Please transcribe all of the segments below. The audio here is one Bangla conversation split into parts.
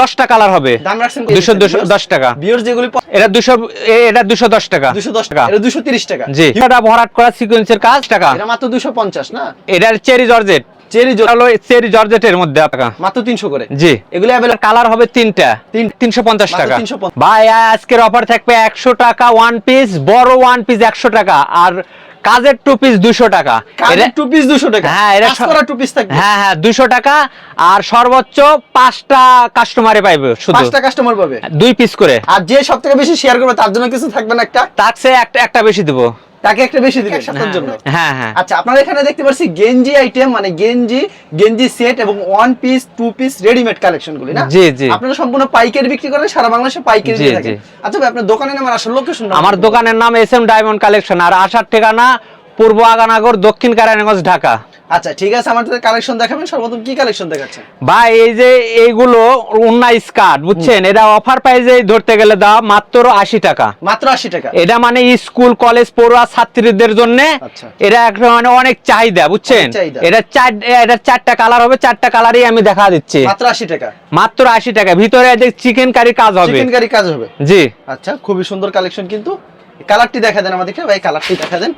দশটা কালার হবে। দাম রাখছেন দুশো দুশো দশ টাকা। যেগুলি এটা দুশো এটা দুশো দশ টাকা। দুশো দশ টাকা। এটা দুশো তিরিশ টাকা। জি। এটা ভরাট করা সিকোয়েন্সের কাজ টাকা। এটা মাত্র দুশো পঞ্চাশ না? এটার চেরি জর্জেট। চেরি চেরি জর্জেটের মধ্যে টাকা। মাত্র তিনশো করে। জি। এগুলো অ্যাভেলেবল কালার হবে তিনটা। তিন- তিনশো পঞ্চাশ মাত্র টাকা। ভাই আজকের অফার থাকবে একশো টাকা ওয়ান পিস বড় ওয়ান পিস একশো টাকা। আর কাজের টু পিস দুশো টাকা। টু পিস দুশো টাকা? হ্যাঁ এটা করা টু পিস থাকবে? হ্যাঁ হ্যাঁ দুশো টাকা। আর সর্বোচ্চ পাঁচটা কাস্টমারে পাইবে শুধু। পাঁচটা কাস্টমার পাবে? দুই পিস করে। আর যে সব থেকে বেশি শেয়ার করবে তার জন্য কিছু থাকবে না একটা? তার চেয়ে একটা একটা বেশি দেবো। তাকে একটা বেশি দিবে সাথের জন্য হ্যাঁ হ্যাঁ। আচ্ছা আপনারা এখানে দেখতে পাচ্ছি গেঞ্জি আইটেম মানে গেঞ্জি গেঞ্জি সেট এবং one piece two piece readymade collection গুলি না? জি, জি। আপনারা সম্পূর্ণ পাইকারি বিক্রি করেন সারা বাংলাদেশে পাইকারি দিয়ে থাকেন। আচ্ছা ভাই আপনার দোকানের নাম আর আসল লোকেশন আমার দোকানের নাম এস এম ডায়মন্ড কালেকশন আর আসার ঠিকানা পূর্ব আগানাগর দক্ষিণ কারায়ণগঞ্জ ঢাকা। আচ্ছা ঠিক আছে আমাদের কালেকশন দেখাবেন সর্বপ্রথম কি কালেকশন দেখাচ্ছেন? ভাই এই যে এইগুলো স্কার্ট বুঝছেন? এটা অফার প্রাইজে ধরতে গেলে দাম মাত্র আশি টাকা। মাত্র আশি টাকা? এটা মানে স্কুল কলেজ পড়ুয়া ছাত্রীদের জন্য আচ্ছা। এটা একটা মানে অনেক চাহিদা বুঝছেন? এটা চার এটা চারটা কালার হবে চারটা কালারই আমি দেখা দিচ্ছি। মাত্র আশি টাকা? মাত্র আশি টাকা। ভিতরে যে চিকেন কারি কাজ হবে। চিকেন কারি কাজ হবে। জি। আচ্ছা খুবই সুন্দর কালেকশন কিন্তু। কালারটি দেখা দেন আমাদেরকে। ভাই কালারটি দেখা দেন।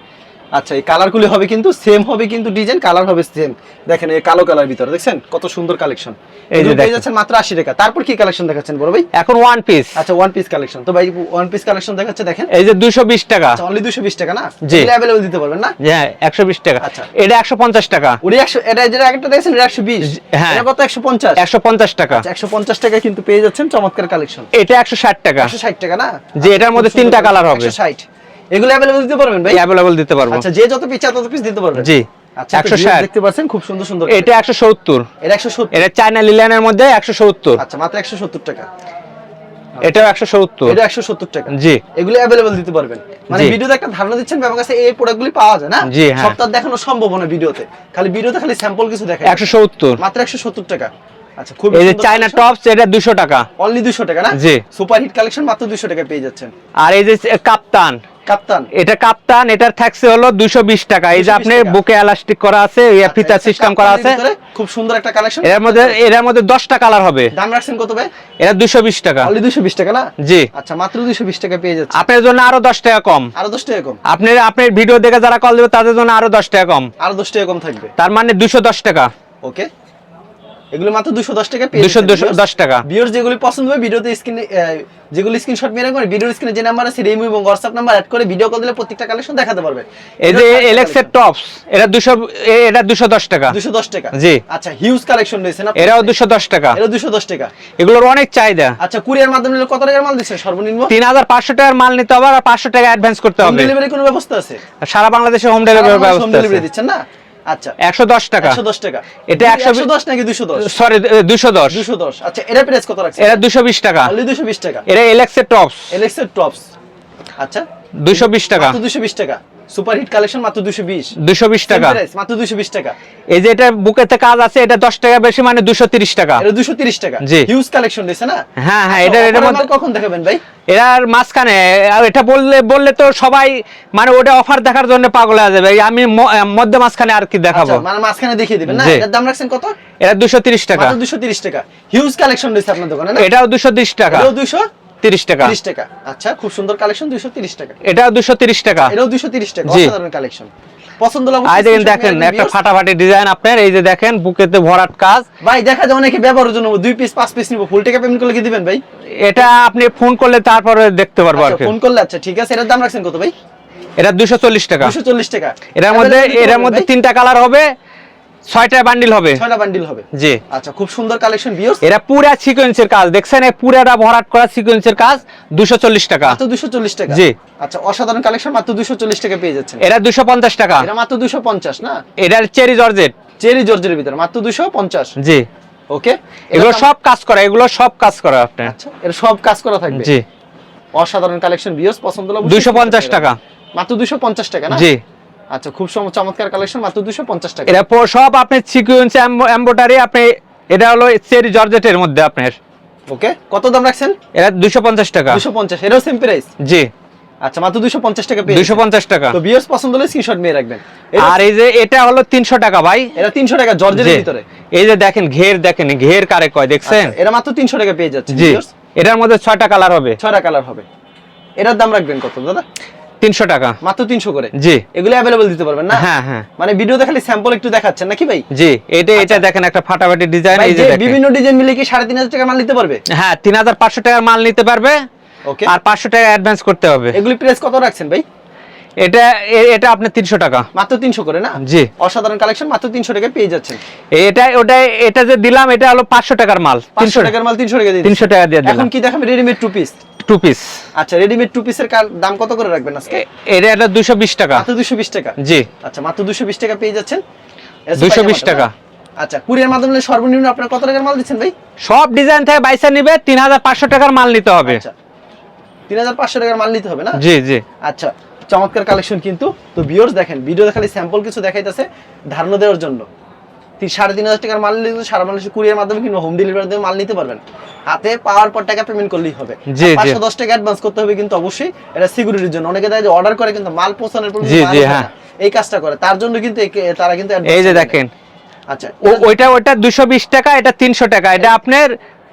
আচ্ছা এই কালারগুলি হবে কিন্তু সেম হবে কিন্তু ডিজাইন কালার হবে সেম দেখেন এই কালো কালার ভিতরে দেখছেন? কত সুন্দর কালেকশন এই যে যে পেয়ে দেখেন। যাচ্ছেন মাত্র আশি টাকা। তারপর কি কালেকশন দেখাচ্ছেন বড় ভাই? এখন ওয়ান পিস আচ্ছা ওয়ান পিস কালেকশন তো ভাই ওয়ান পিস কালেকশন দেখাচ্ছে দেখেন। এই যে দুইশো বিশ টাকা। আচ্ছা অনলি দুশো বিশ টাকা না? জি। অ্যাভেলেবল দিতে পারবেন না? হ্যাঁ একশো বিশ টাকা। আচ্ছা। এটা একশো পঞ্চাশ টাকা। উনি একশো এটা যেটা একটা দেখছেন এটা একশো বিশ। হ্যাঁ। এটা কত? একশো পঞ্চাশ। একশো পঞ্চাশ টাকা। একশো পঞ্চাশ টাকা কিন্তু পেয়ে যাচ্ছেন চমৎকার কালেকশন এটা একশো ষাট টাকা। একশো ষাট টাকা না? জি, এটার মধ্যে তিনটা কালার হবে। একশো ষাট। এগুলো অ্যাভেলেবল দিতে পারবেন ভাই? দিতে পারব। আচ্ছা যে যত পিস তত পিস দিতে পারবেন? জি আচ্ছা একশো একশো ষাট। দেখতে পাচ্ছেন খুব সুন্দর সুন্দর এটা একশো সত্তর। এটা একশো সত্তর। এটা চায়না লিলিয়ানের মধ্যে একশো সত্তর। আচ্ছা মাত্র একশো সত্তর টাকা। এটাও একশো সত্তর। এটা একশো সত্তর টাকা। জি। এগুলো অ্যাভেলেবল দিতে পারবেন। মানে ভিডিওতে একটা ধারণা দিচ্ছেন আমার কাছে এই প্রোডাক্টগুলি পাওয়া যায় না? হ্যাঁ। সপ্তাহ দেখানো সম্ভব না ভিডিওতে খালি ভিডিওতে খালি স্যাম্পল কিছু মাত্র একশো সত্তর টাকা। আচ্ছা খুব এই যে চায়না টপস এটা দুশো টাকা। অনলি টাকা না? জি। সুপার হিট কালেকশন মাত্র দুশো টাকা পেয়ে যাচ্ছেন। আর এই যে কাপ্তান কাপ্তান? এটা কাপ্তান এটার থাকছে হলো দুশো বিশ টাকা। এই যে 220 আপনি বুকে এলাস্টিক করা আছে আচ্ছা, ফিতা সিস্টেম করা আছে। খুব সুন্দর একটা কালেকশন এর মধ্যে এর মধ্যে দশটা কালার হবে। দাম রাখছেন কত ভাই? এটা দুশো বিশ টাকা। অনলি দুশো বিশ টাকা না? জি। আচ্ছা মাত্র দুশো বিশ টাকা পেয়ে যাচ্ছে। আপনার জন্য আরও দশ টাকা কম। আরও দশ টাকা কম? আপনি আপনার ভিডিও দেখে যারা কল দেবে তাদের জন্য আরও দশ টাকা কম। আরও দশ টাকা কম থাকবে। তার মানে দুশো দশ টাকা। ওকে এগুলো মাত্র দুশো দশ টাকা পেয়ে টাকা। ভিউয়ার্স যেগুলি পছন্দ হবে ভিডিওতে স্ক্রিনে যেগুলি স্ক্রিনশট মেরে করে ভিডিওর স্ক্রিনে যে নাম্বার আছে রেমু এবং নাম্বার অ্যাড করে ভিডিও কল দিলে প্রত্যেকটা কালেকশন দেখাতে পারবে এই যে টপস এটা এটা টাকা। দুশো দশ টাকা। জি। আচ্ছা হিউজ কালেকশন রয়েছে না? এরাও দুশো দশ টাকা। এটা দুশো দশ টাকা। এগুলোর অনেক চাহিদা। আচ্ছা কুরিয়ার মাধ্যমে নিলে কত টাকার মাল দিচ্ছে? সর্বনিম্ন? তিন হাজার পাঁচশো টাকার মাল নিতে হবে আর পাঁচশো টাকা অ্যাডভান্স করতে হোম হবে। ডেলিভারি কোনো ব্যবস্থা আছে? সারা বাংলাদেশে হোম ডেলিভারি হোম ডেলিভারি দিচ্ছেন না? আচ্ছা। একশো দশ টাকা। একশো দশ টাকা। এটা একশো দশ নাকি দুশো দশ? সরি দুশো দশ। দুশো দশ। আচ্ছা এটা প্রাইস কত রাখছে এটা দুশো বিশ টাকা। অনলি দুশো বিশ টাকা। এটা এলেক্সের টপস এলেক্সের টপস আচ্ছা। দুশো বিশ টাকা। মাত্র দুশো বিশ টাকা। সুপার হিট কালেকশন মাত্র দুশো বিশ। দুশো বিশ টাকা। মাত্র দুশো বিশ টাকা। এই যে এটা বুকেতে কাজ আছে এটা দশ টাকা বেশি মানে দুশো তিরিশ টাকা। এটা দুশো তিরিশ টাকা। জি। হিউজ কালেকশন রয়েছে না? হ্যাঁ, হ্যাঁ, এটা- মধ্যে- কখন দেখাবেন ভাই? এর মাঝখানে এটা বললে বললে তো সবাই মানে ওটা অফার দেখার জন্য পাগল হয়ে যাবে। আমি মধ্যে মাঝখানে আর কি দেখাবো। আচ্ছা, মানে মাঝখানে দেখিয়ে দিবেন না। এটার দাম রাখছেন কত? এটা দুশো তিরিশ টাকা। মাত্র দুশো তিরিশ টাকা। হিউজ কালেকশন রয়েছে আপনার দোকানে না? এটাও দুশো তিরিশ টাকা। এটাও দুশো তিরিশ টাকা। তিরিশ টাকা। আচ্ছা খুব সুন্দর কালেকশন দুশো তিরিশ টাকা। এটাও দুশো তিরিশ টাকা। এটাও দুশো তিরিশ টাকা অসাধারণ কালেকশন পছন্দ হলে আই দেখেন দেখেন একটা ফাটাফাটি ডিজাইন আপনার এই যে দেখেন বুকেতে ভরাট কাজ। ভাই দেখা যায় অনেকে ব্যবহারের জন্য দুই পিস পাঁচ পিস নিবো। ফুল টাকা পেমেন্ট করলে কি দিবেন ভাই? এটা আপনি ফোন করলে তারপরে দেখতে পারব আর আচ্ছা, ফোন করলে আচ্ছা ঠিক আছে। এটার দাম রাখছেন কত ভাই? এটা দুশো চল্লিশ টাকা। দুশো চল্লিশ টাকা। এটার মধ্যে এটার মধ্যে তিনটা কালার হবে। ছয়টা বান্ডিল হবে। ছয়টা বান্ডিল হবে। জি। আচ্ছা খুব সুন্দর কালেকশন ভিউয়ার্স এরা পুরা সিকোয়েন্সের কাজ। দেখছেন এই পুরাটা ভরাট করা সিকোয়েন্সের কাজ দুশো চল্লিশ টাকা। মাত্র দুশো চল্লিশ টাকা? জি। আচ্ছা অসাধারণ কালেকশন মাত্র দুশো চল্লিশ টাকা পেয়ে যাচ্ছেন। এটা দুশো পঞ্চাশ টাকা। এটা মাত্র দুশো পঞ্চাশ না? এটার চেরি জর্জেট চেরি জর্জের ভিতরে মাত্র দুশো পঞ্চাশ। জি। ওকে এগুলো সব কাজ করা এগুলো সব কাজ করা আপনার আচ্ছা এর সব কাজ করা থাকবে? জি। অসাধারণ কালেকশন ভিউয়ার্স পছন্দ হলে অবশ্যই দুইশো পঞ্চাশ screenshot টাকা। মাত্র দুশো পঞ্চাশ টাকা না? জি। আচ্ছা খুব চমৎকার কালেকশন মাত্র দুশো পঞ্চাশ টাকা। এটা সব আপনার সিকোয়েন্স এম্বোটারি আপনি এটা হলো চেরি জর্জেটের মধ্যে আপনার। ওকে কত দাম রাখছেন? এটা দুশো পঞ্চাশ টাকা। দুশো পঞ্চাশ এটাও সেম প্রাইস জি। আচ্ছা মাত্র 250 টাকা পেয়ে টাকা। তো পছন্দ হলে স্ক্রিনশট নিয়ে রাখবেন। আর এই যে এটা হলো তিনশো টাকা ভাই। এটা 300 টাকা জর্জের ভিতরে। এই যে দেখেন ঘের দেখেন ঘের কারে কয় দেখছেন? আচ্ছা, এটা মাত্র 300 টাকা পেয়ে যাচ্ছে জি। এটার মধ্যে ছয়টা কালার হবে। ছয়টা কালার হবে। এটার দাম রাখবেন কত দাদা? তিনশো টাকা। মাত্র 300 করে? জি। এগুলো অ্যাভেলেবল দিতে পারবেন না? হ্যাঁ হ্যাঁ। মানে ভিডিওতে খালি স্যাম্পল একটু দেখাচ্ছেন নাকি ভাই? জি এটা এটা দেখেন একটা ফাটাফাটি ডিজাইন বিভিন্ন ডিজাইন মিলে কি 3500 টাকা মাল নিতে পারবে? হ্যাঁ তিন হাজার পাঁচশো টাকার মাল নিতে পারবে। ওকে। আর পাঁচশো টাকা অ্যাডভান্স করতে হবে। এগুলি প্রাইস কত রাখছেন ভাই? এটা এটা আপনি তিনশো টাকা। মাত্র 300 করে না? জি। অসাধারণ কালেকশন মাত্র 300 টাকা পেয়ে যাচ্ছেন। এটা ওটা এটা যে দিলাম এটা হলো পাঁচশো টাকার মাল। 500 তিনশো টাকার মাল 300 টাকা দিয়ে তিনশো টাকা দিয়ে এখন কি দেখাবে readymade two piece two piece আচ্ছা রেডিমেড টু পিসের দাম কত করে রাখবেন আজকে? এটা এটা দুশো বিশ টাকা। মাত্র 220 টাকা? জি। আচ্ছা মাত্র 220 টাকা পেয়ে যাচ্ছেন? 220 টাকা। আচ্ছা কুরিয়ার মাধ্যমে সর্বনিম্ন আপনার কত টাকার মাল দিচ্ছেন ভাই? সব ডিজাইন থেকে বাইসা নিবে তিন হাজার পাঁচশো টাকার মাল নিতে হবে। আচ্ছা 3500 টাকার মাল নিতে হবে না? জি জি। আচ্ছা চমৎকার কালেকশন কিন্তু। তো ভিউয়ার্স দেখেন ভিডিওতে খালি স্যাম্পল কিছু দেখাইতেছে ধারণা দেওয়ার জন্য। তিন সাড়ে তিন হাজার টাকার মাল নিলে সারা মানুষের কুরিয়ার মাধ্যমে কিংবা হোম ডেলিভারি দিয়ে মাল নিতে পারবেন। হাতে পাওয়ার পর টাকা পেমেন্ট করলেই হবে। পাঁচশো দশ টাকা অ্যাডভান্স করতে হবে কিন্তু অবশ্যই এটা সিকিউরিটির জন্য। অনেকে দেয় যে অর্ডার করে কিন্তু মাল পৌঁছানোর পর কিন্তু হ্যাঁ। এই কাজটা করে। তার জন্য কিন্তু তারা কিন্তু এই যে দেখেন। আচ্ছা। ওইটা ওইটা দুশো বিশ টাকা এটা তিনশো টাকা। এটা আপনার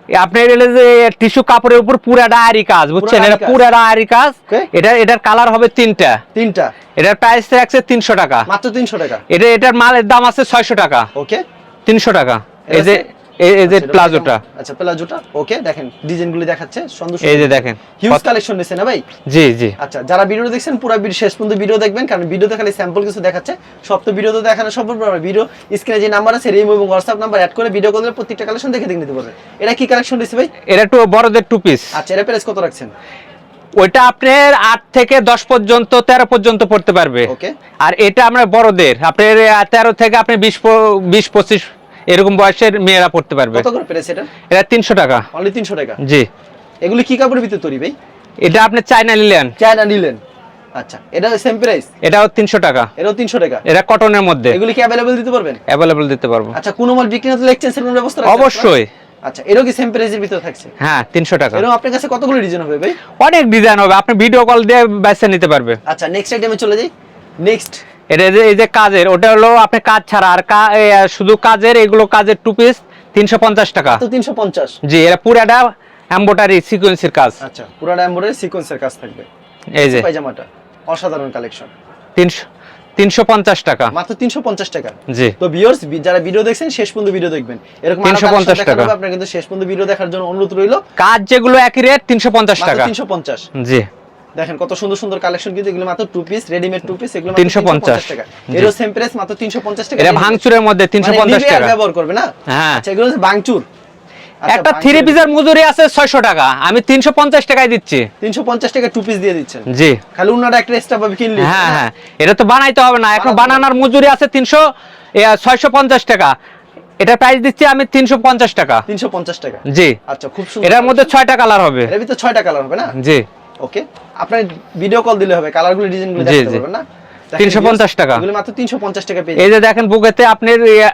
আপনার এলে যে টিস্যু কাপড়ের উপর পুরা আরি কাজ বুঝছেন? এটা পুরা আরি কাজ। এটা এটার কালার হবে তিনটা। তিনটা। এটার প্রাইস রাখছে তিনশো টাকা। মাত্র তিনশো টাকা। এটা এটার মালের দাম আছে ছয়শো টাকা। ওকে তিনশো টাকা। এই যে এই- যে প্লাজোটা আচ্ছা প্লাজোটা ওকে দেখেন দেখাচ্ছে সুন্দর এই যে দেখেন হিউজ কালেকশন নিছে না ভাই? জি জি। আচ্ছা যারা ভিডিও দেখছেন পুরো ভিডিও শেষ পর্যন্ত ভিডিও দেখবেন কারণ ভিডিওতে খালি স্যাম্পল কিছু দেখাচ্ছে। সব তো ভিডিও তো দেখানো সম্ভব না ভিডিও স্ক্রিনে যে নাম্বার আছে রিম এবং হোয়াটসঅ্যাপ নাম্বার অ্যাড করে ভিডিও কলে প্রত্যেকটা কালেকশন দেখে দেখে নিতে পারবেন এটা কি কালেকশন দিছে ভাই? এটা একটু বড়দের টু পিস আচ্ছা এটা প্রাইস কত রাখছেন? ওইটা আপনার আট থেকে দশ পর্যন্ত তেরো পর্যন্ত পড়তে পারবে। ওকে আর এটা আমরা বড়দের আপনার তেরো থেকে আপনি বিশ বিশ পঁচিশ এরকম বয়সের মেয়েরা পড়তে পারবে। কত করে প্রাইস এটা? এটা তিনশো টাকা। অনলি তিনশো টাকা? জি। এগুলি কি কাপড়ের ভিতরে তৈরি ভাই? এটা আপনি চাইনা নিলেন চায়না নিলেন আচ্ছা এটা সেম প্রাইস এটাও তিনশো টাকা। এটাও তিনশো টাকা? এটা কটনের মধ্যে। এগুলি কি অ্যাভেলেবল দিতে পারবেন? অ্যাভেলেবল দিতে পারব। আচ্ছা কোনো মাল বিক্রি না হলে এক্সচেঞ্জের ব্যবস্থা আপনারা? অবশ্যই। আচ্ছা এরও কি সেম প্রাইসের ভিতরে থাকছে? হ্যাঁ তিনশো টাকা। এরকম আপনার কাছে কতগুলো ডিজাইন হবে ভাই? অনেক ডিজাইন হবে। আপনি ভিডিও কল দিয়ে বেছে নিতে পারবে। আচ্ছা নেক্সট আইটেমে চলে যাই। নেক্সট এটা যে এই যে কাজের ওটা হলো আপনি কাজ ছাড়া আর শুধু কাজের এগুলো কাজের টু পিস তিনশো পঞ্চাশ টাকা। তো তিনশো পঞ্চাশ। জি এটা পুরাটা এম্বোটারি সিকোয়েন্সির কাজ। আচ্ছা পুরাটা এমব্রয়ডারি সিকোয়েন্সের কাজ থাকবে। এই যে। পায়জামাটা অসাধারণ কালেকশন তিনশো তিনশো পঞ্চাশ টাকা। মাত্র তিনশো পঞ্চাশ টাকা। জি। তো ভিউয়ার্স যারা ভিডিও দেখছেন শেষ পর্যন্ত ভিডিও দেখবেন। এরকম আরও 350 টাকা। হবে, কিন্তু শেষ পর্যন্ত ভিডিও দেখার জন্য অনুরোধ রইল। কাজ যেগুলো একই রেট তিনশো পঞ্চাশ টাকা। তিনশো পঞ্চাশ। জি। দেখেন কত সুন্দর সুন্দর কালেকশন কিন্তু এগুলো মাত্র two piece readymade two piece এগুলো 350 টাকা। এরও সেম প্রাইস মাত্র তিনশো পঞ্চাশ টাকা। এটা ভাঙচুরের মধ্যে তিনশো মানে টাকা। ব্যবহার করবে না? হ্যাঁ। আচ্ছা এগুলো হচ্ছে ভাঙচুর। আচ্ছা, একটা থ্রি পিসের মজুরি আছে ছয়শো টাকা। আমি তিনশো পঞ্চাশ টাকায় দিচ্ছি। তিনশো পঞ্চাশ টাকা টু পিস দিয়ে দিচ্ছেন। জি। খালি উনাটা একটা এক্সট্রা পাবে কিনলে। হ্যাঁ হ্যাঁ। এটা তো বানাইতে হবে না। এখন বানানোর মজুরি আছে তিনশো ছয়শো পঞ্চাশ টাকা। এটা প্রাইস দিচ্ছি আমি তিনশো পঞ্চাশ টাকা। তিনশো পঞ্চাশ টাকা। জি। আচ্ছা খুব সুন্দর। এটার মধ্যে ছয়টা কালার হবে। এর ভিতরে ছয়টা কালার হবে না? জি। ওকে আপনার ভিডিও কল দিলে হবে কালারগুলো ডিজাইনগুলো দেখতে পারবেন না? 350 টাকা। এগুলো মাত্র 350 টাকা পেয়ে এই যে দেখেন বুকেতে আপনার ইয়ে,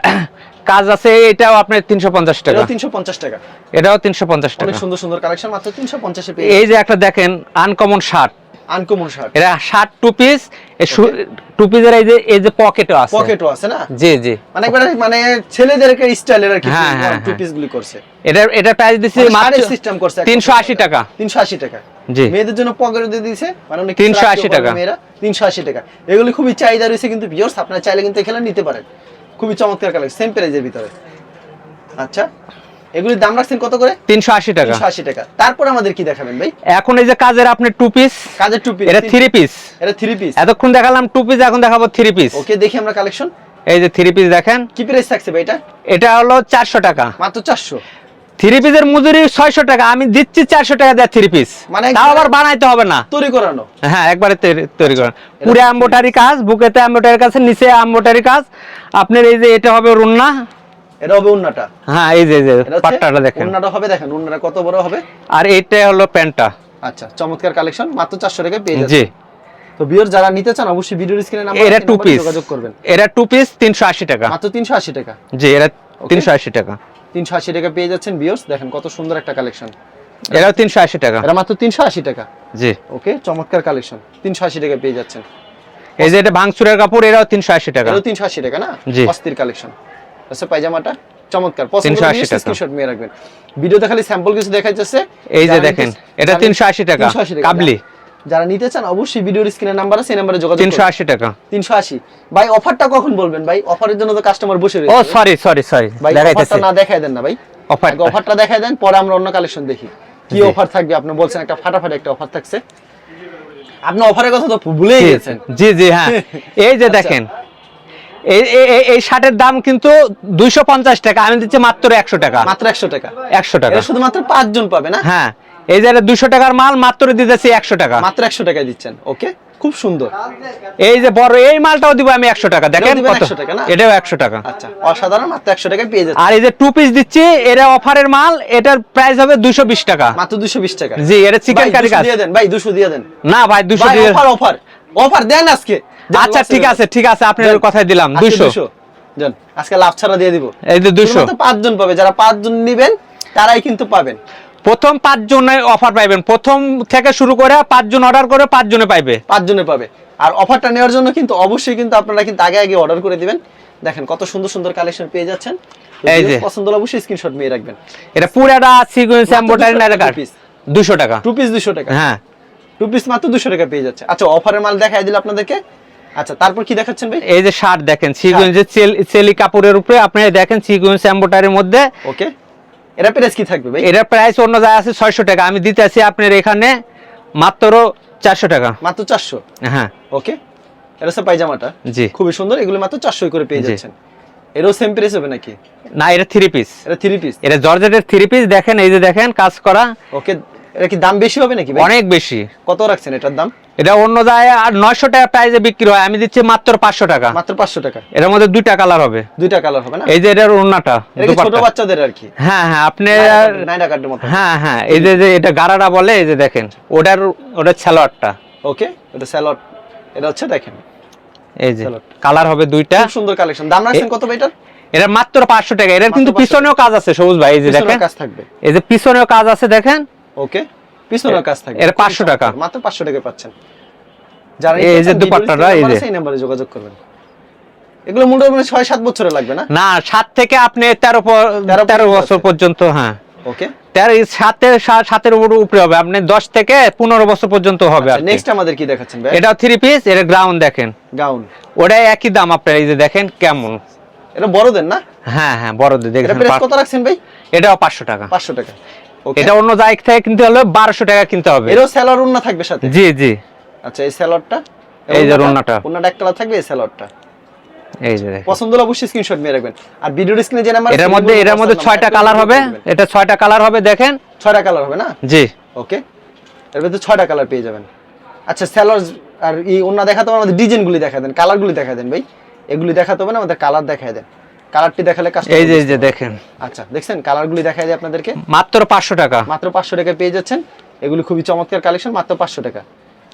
কাজ আছে এটাও আপনার তিনশো পঞ্চাশ টাকা। এটাও 350 টাকা। এটাও তিনশো পঞ্চাশ টাকা। অনেক সুন্দর সুন্দর কালেকশন মাত্র 350 এ পেয়ে এই যে একটা দেখেন আনকমন শার্ট আনকমন শার্ট এটা শার্ট টু পিস টু পিসের এই যে এই যে পকেটও আছে। পকেটও আছে না? জি জি। মানে একবার মানে ছেলেদের একটা স্টাইলের আর কি হ্যাঁ, হ্যাঁ, টু হ্যাঁ। পিস গুলি করছে। এটা এটা প্রাইস দিচ্ছি মানে মাত্র সিস্টেম করছে একটা। তিনশো আশি টাকা। 380 টাকা। মেয়েদের জন্য পকেট দিয়ে দিয়েছে মানে অনেক 380 টাকা। মেয়েরা 380 টাকা। এগুলি খুবই চাহিদা রয়েছে কিন্তু ভিউয়ার্স আপনারা চাইলে কিন্তু এখানে নিতে পারেন। খুবই চমৎকার কালেকশন সেম প্রাইজের ভিতরে। আচ্ছা এগুলির দাম রাখছেন কত করে? তিনশো আশি টাকা। 380 টাকা। তারপর আমাদের কি দেখাবেন ভাই? এখন এই যে কাজের আপনার টু পিস কাজের টুপি এটা থ্রি পিস এটা থ্রি পিস এতক্ষণ দেখালাম টু পিস এখন দেখাবো থ্রি পিস ওকে দেখি আমরা কালেকশন এই যে থ্রি পিস দেখেন। কি প্রাইস থাকছে ভাই এটা? এটা হলো চারশো টাকা। মাত্র চারশো। থ্রি পিসের মজুরি ছয়শো টাকা আমি দিচ্ছি চারশো টাকা দেয় থ্রি পিস মানে তাও আবার বানাইতে হবে না। তৈরি করানো। হ্যাঁ একবারে তৈরি- করেন। পুরো অ্যাম্বোটারি কাজ বুকেতে অ্যাম্বোটারি কাজ নিচে অ্যাম্বোটারি কাজ। আপনার এই যে এটা হবে রুন্না এটা হবে উন্নাটা হ্যাঁ এই যে যে পাট্টাটা দেখেন। উন্নাটা হবে দেখেন উন্নাটা কত বড় হবে? আর এইটা হলো প্যান্টটা। আচ্ছা চমৎকার কালেকশন মাত্র চারশো টাকা পেয়ে যাচ্ছে জি তো ভিউয়ার যারা নিতে চান অবশ্যই ভিডিওর স্ক্রিনে নাম্বার এটা টু পিস যোগাযোগ করবেন। এটা টু পিস তিনশো আশি টাকা। মাত্র তিনশো আশি টাকা। জি তিনশো আশি টাকা। তিনশো আশি টাকা পেয়ে যাচ্ছেন ভিউয়ার্স দেখেন কত সুন্দর একটা কালেকশন। এটাও তিনশো আশি টাকা। এটা মাত্র তিনশো আশি টাকা। জি। ওকে চমৎকার কালেকশন। তিনশো আশি টাকা পেয়ে যাচ্ছেন। এই যে এটা ভাঙচুরের কাপড় এটাও তিনশো আশি টাকা। এটাও তিনশো আশি টাকা না? জি। অস্থির কালেকশন। আচ্ছা পায়জামাটা? চমৎকার। পছন্দ 380 টাকা। স্ক্রিনশট নিয়ে রাখবেন। ভিডিওতে খালি স্যাম্পল কিছু দেখাইতেছে। এই যে দেখেন এটা তিনশো আশি টাকা। 380 টাকা। কাবলি। যারা নিতে চান অবশ্যই ভিডিওর স্ক্রিনের নাম্বার আছে সেই নাম্বারে যোগাযোগ তিনশো আশি টাকা। তিনশো আশি। ভাই অফারটা কখন বলবেন? ভাই অফারের জন্য তো কাস্টমার বসে রয়েছে। ও সরি সরি সরি ভাই অফারটা না দেখাই দেন না ভাই। অফার অফারটা দেখাই দেন পরে আমরা অন্য কালেকশন দেখি। কি অফার থাকবে? আপনি বলছেন একটা ফাটাফাটি একটা অফার থাকছে। আপনি অফারের কথা তো ভুলেই গেছেন। জি জি হ্যাঁ। এই যে আচ্ছা। দেখেন এই এই- এই- এই শার্টের দাম কিন্তু দুইশো পঞ্চাশ টাকা আমি দিচ্ছি মাত্র একশো টাকা। মাত্র একশো টাকা। একশো টাকা। শুধুমাত্র পাঁচজন পাবে না? হ্যাঁ। এই যে দুশো টাকার মাল মাত্র দিতেছি একশো টাকা। মাত্র একশো টাকায় দিচ্ছেন। ওকে খুব সুন্দর। এই যে বড় এই মালটাও দিব আমি একশো টাকা। দেখেন কত? 100 টাকা না? এটাও একশো টাকা। আচ্ছা অসাধারণ মাত্র একশো টাকায় পেয়ে যাচ্ছে আর এই যে টু পিস দিচ্ছি এটা অফারের মাল এটার প্রাইস হবে দুশো বিশ টাকা। মাত্র দুশো বিশ টাকা। জি এটা চিকেন কারি কাজ। দিয়ে দেন ভাই দুশো দিয়ে দেন। না ভাই দুশো দিয়ে অফার অফার। অফার দেন আজকে। আচ্ছা ঠিক আছে ঠিক আছে আপনার কথাই দিলাম দুশো 200 দেন আজকে লাভ ছাড়া দিয়ে দিব। এই যে দুশো পাঁচজন পাবে যারা পাঁচজন নিবেন তারাই কিন্তু পাবেন। প্রথম পাঁচ জনে অফার পাইবেন। প্রথম থেকে শুরু করে পাঁচজন অর্ডার করে পাঁচ জনে পাইবে। পাঁচজনে পাবে। আর অফারটা নেওয়ার জন্য কিন্তু অবশ্যই কিন্তু আপনারা কিন্তু আগে আগে অর্ডার করে দিবেন। দেখেন কত সুন্দর সুন্দর কালেকশন পেয়ে যাচ্ছেন। এই যে। পছন্দ হলে অবশ্যই স্ক্রিনশট নিয়ে রাখবেন। এটা পুরাটা সিকুয়েন্স 200 না টাকা piece। দুশো টাকা। টু পিস দুশো টাকা। হ্যাঁ। টু পিস মাত্র দুশো টাকা পেয়ে যাচ্ছে। আচ্ছা অফারের মাল দেখাই দিল আপনাদেরকে। আচ্ছা তারপর কি দেখাচ্ছেন ভাই? এই যে শার্ট দেখেন সিকুয়েন্সের চেলি কাপড়ের উপরে আপনি দেখেন সিকুয়েন্স এম্বোটারির মধ্যে। ওকে এটা প্রাইস কি থাকবে ভাই? এটার প্রাইস অন্য জায়গায় আছে ছয়শো টাকা। আমি দিতে আছি আপনার এখানে মাত্র চারশো টাকা। মাত্র চারশো? হ্যাঁ। ওকে এটা হচ্ছে পায়জামাটা। জি। খুবই সুন্দর এগুলো মাত্র চারশো করে পেয়ে। যাচ্ছেন। এরও সেম প্রাইস হবে নাকি? না এটা থ্রি পিস এটা থ্রি পিস এটা জর্জেটের থ্রি পিস দেখেন এই যে দেখেন কাজ করা। ওকে এটা কি দাম বেশি হবে নাকি অনেক বেশি। কত রাখছেন এটার দাম? এটা অন্য জায়গায় আর নয়শো টাকা বিক্রি হয়। আমি দিচ্ছি মাত্র পাঁচশো টাকা। মাত্র পাঁচশো টাকা। এটার মধ্যে দুইটা কালার হবে। দুইটা কালার হবে না? এই যে এটার ওড়নাটা ছোট বাচ্চাদের আর কি? হ্যাঁ হ্যাঁ আপনি হ্যাঁ হ্যাঁ এই যে এটা গারারা বলে এই যে দেখেন ওটার ওটার স্যালোয়ারটা ওকে এটা স্যালড এটা হচ্ছে দেখেন। এই যে কালার হবে দুইটা। সুন্দর কালেকশন দাম রাখছেন কত এটার? এটা মাত্র পাঁচশো টাকা। এটার কিন্তু পিছনেও কাজ আছে সবুজ ভাই এই যে দেখেন। কাজ থাকবে। এই যে পিছনেও কাজ আছে দেখেন। ওকে? পিছনেও কাজ থাকবে। এটা 500 টাকা। মাত্র 500 টাকা পাচ্ছেন। যারা এই যে দুপাট্টাটা, এই যে। সেই নাম্বারে যোগাযোগ করবেন। এগুলো মোটামুটি 6 7 বছরে লাগবে না? না সাত থেকে আপনি তেরো প- তেরো তেরো পর্যন্ত বছর পর্যন্ত হ্যাঁ। ওকে। তেরো সাতের সাতের উপর হবে। আপনি দশ থেকে পনেরো বছর পর্যন্ত হবে নেক্সট আমাদের কি দেখাচ্ছেন ভাই? এটা থ্রি পিস এটা গ্রাউন্ড দেখেন। গাউন ওটাই একই দাম আপনার এই যে দেখেন কেমন। এটা বড়দের না? হ্যাঁ হ্যাঁ বড়দের দেখেন কত রাখছেন ভাই? এটাও পাঁচশো টাকা। 500 টাকা। এটা অন্য জায়গা থেকে কিনতে হলে বারোশো টাকা কিনতে হবে। এরও স্যালাড উন্না থাকবে সাথে? জি জি। আচ্ছা এই স্যালাডটা এই যে ওড়নাটা। ওন্নাটা এক কালার থাকবে এই স্যালাডটা এই যে। পছন্দ হলে অবশ্যই স্ক্রিনশট নিয়ে রাখবেন। আর ভিডিওর স্ক্রিনে যে নাম্বার এটার মধ্যে এটার মধ্যে ছয়টা কালার হবে। এটা ছয়টা কালার হবে দেখেন। ছয়টা কালার হবে না? জি। ওকে এর মধ্যে ছয়টা কালার পেয়ে যাবেন। আচ্ছা স্যালার্স আর এই অন্য দেখাতে হবে আমাদের ডিজাইনগুলি দেখা দেন কালারগুলি দেখা দেন ভাই। এগুলি দেখাতে হবে না আমাদের কালার দেখায় দেন। কালারটি দেখালে এই যে এই যে দেখেন। আচ্ছা দেখছেন কালারগুলি দেখায় দেয় আপনাদেরকে। মাত্র পাঁচশো টাকা। মাত্র পাঁচশো টাকা পেয়ে যাচ্ছেন। এগুলি খুবই চমৎকার কালেকশন মাত্র পাঁচশো টাকা।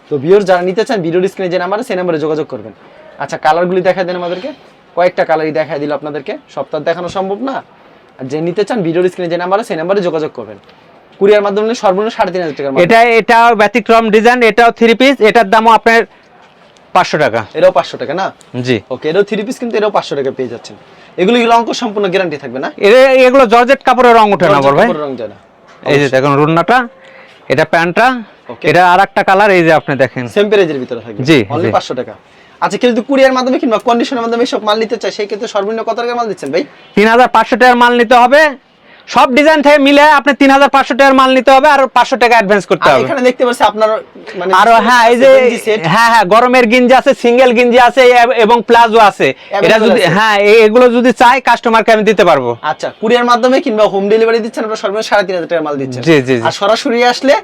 তো ভিউর যারা নিতে চান ভিডিওর স্ক্রিনে যে নাম্বার সেই নাম্বারে যোগাযোগ করবেন। আচ্ছা কালারগুলি দেখায় দেন আমাদেরকে। কয়েকটা কালারই দেখায় দিল আপনাদেরকে। সপ্তাহ দেখানো সম্ভব না। আর যে নিতে চান ভিডিওর স্ক্রিনে যে নাম্বারে সেই নাম্বারে যোগাযোগ করবেন। কুরিয়ার মাধ্যমে সর্বনিম্ন সাড়ে তিন হাজার মাধ্যমে। এটা এটাও ব্যতিক্রম ডিজাইন এটাও থ্রি পিস এটার দামও আপনার পাঁচশো টাকা। এটাও পাঁচশো টাকা না? জি। ওকে এটাও থ্রি পিস কিন্তু এটাও পাঁচশো টাকা পেয়ে যাচ্ছেন। এগুলো এগুলো অঙ্ক সম্পূর্ণ গ্যারান্টি থাকবে না? এগুলো জর্জেট কাপড়ের রং ওঠে না বল ভাই? রং যায় না। এই যে দেখুন রুন্নাটা এটা প্যান্টটা. এটা আর একটা কালার এই যে আপনি দেখেন। সেম প্রাইজের ভিতরে থাকবে। জি, অনলি জি। পাঁচশো টাকা। আচ্ছা কেউ যদি কুরিয়ার মাধ্যমে কিংবা কন্ডিশনের মাধ্যমে সব মাল নিতে চায় সেই ক্ষেত্রে সর্বনিম্ন কত টাকার মাল দিচ্ছেন ভাই? তিন হাজার পাঁচশো টাকার মাল নিতে হবে। সব ডিজাইন থেকে মিলে আপনি তিন হাজার পাঁচশো টাকার মাল নিতে হবে আর পাঁচশো টাকা অ্যাডভান্স করতে হবে। এখানে দেখতে পাচ্ছি আপনার মানে আরও হ্যাঁ এই যে হ্যাঁ হ্যাঁ গরমের গিঞ্জি আছে সিঙ্গেল গিঞ্জি আছে এবং প্লাজো আছে। এটা যদি হ্যাঁ এগুলো যদি চাই কাস্টমারকে আমি দিতে পারব। আচ্ছা কুরিয়ার মাধ্যমে কিংবা হোম ডেলিভারি দিচ্ছেন আপনার সর্বনিম্ন সাড়ে তিন হাজার টাকার মাল দিচ্ছেন। জি, জি। আর সরাসরি আসলে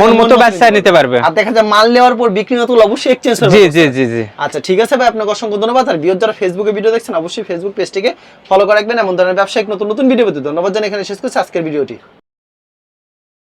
মন মতো নিতে পারবে। আর দেখা যায় মাল নেওয়ার পর বিক্রি না তুলে অবশ্যই এক্সচেঞ্জ হবে জি জি জি জি। আচ্ছা ঠিক আছে ভাই আপনাকে অসংখ্য ধন্যবাদ। আর বিয়োর যারা ফেসবুকে ভিডিও দেখছেন অবশ্যই ফেসবুক পেজটিকে ফলো করে রাখবেন। এমন ধরনের ব্যবসায়িক নতুন নতুন ভিডিও পেতে ধন্যবাদ জানাই। এখানে শেষ করছি আজকের ভিডিওটি